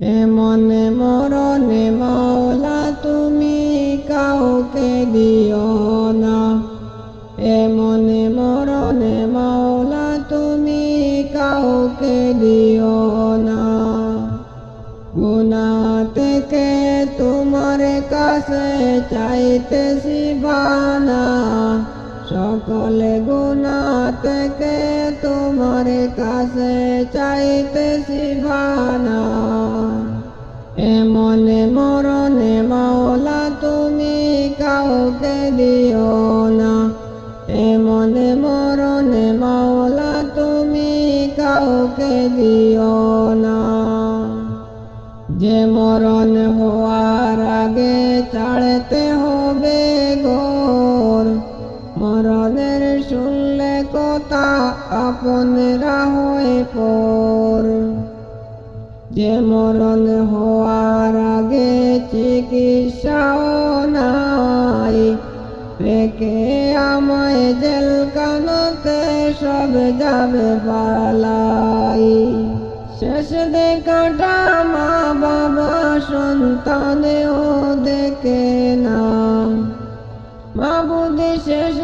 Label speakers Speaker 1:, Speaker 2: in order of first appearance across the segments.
Speaker 1: এমনে মরণে মাওলা তুমি কাউকে দিও না। এমনে মরণে মাওলা তুমি কাউকে দিও না। গুনা থেকে তোমার কাছে চাইতেছি বানা। সকলে গুনা থেকে তোমার কাছে চাইতেছি বানা এমনে মরণে মাওলা, তুমি কাউকে দিও না। এমনে মরণে মাওলা, তুমি কাউকে দিও না। যে মরণ হওয়ার আগে ছাড়তে হবে গোর মরণের শুনলে কথা পর যে মরণ হওয়ার আগে চিকিৎসাও নাই। রেখে আমায় জেলখানাতে সব যাবে পালাই। শেষ দেখাটা মা বাবা সন্তানেও দেখে না। মা বুদ্ধি শেষ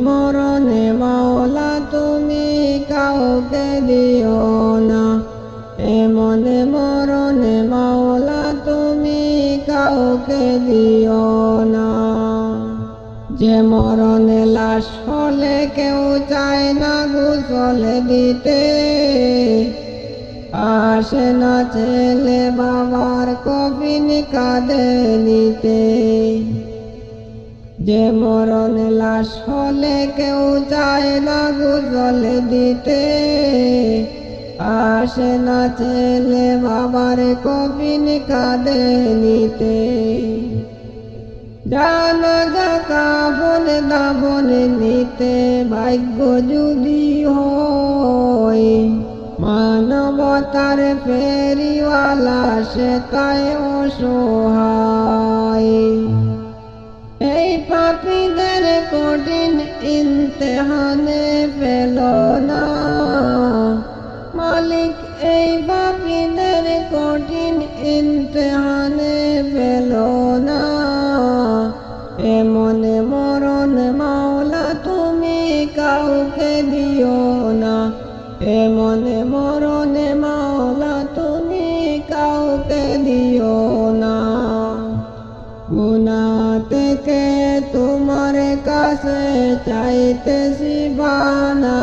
Speaker 1: মরণে মাওলা, তুমি কাউকে দিও না। এমনে মরণে মাওলা, তুমি কাউকে দিও না। যে মরণে লাশ হলে কেউ চায় না গোসল দিতে। আসে না ছেলে বাবার কফিন কাঁদে নিতে। যে মরণ লাশ হলে কেউ চায় না গোসল দিতে। আসে না ছেলে বাবার কফিন কাঁদে নিতে। জানা জাকা বলে দাবন নিতে, ভাগ্য যদি হয়, মানবতার ফেরিওয়ালা সে তাই অসহায়। পাপীদের কঠিন ইমতেহানে পেল না। মালিক এই পাপীদের কঠিন ইমতেহানে পেল না। এমনে মরণ মাওলা তুমি কাউকে দিও না। এমনে মরণে মাওলা তুমি কাউকে দিও না। গুনা থেকে তোমার কাছে চাইতেছি বানা।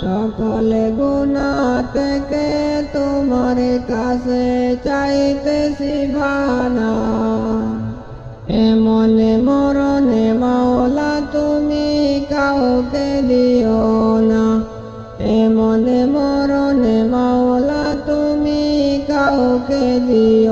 Speaker 1: সকলে গুনা থেকে তোমার কাছে চাইতেছি বানা। এমনে মরণে মাওলা তুমি কাউকে দিও না। এমনে মরণে মাওলা তুমি কাউকে দিও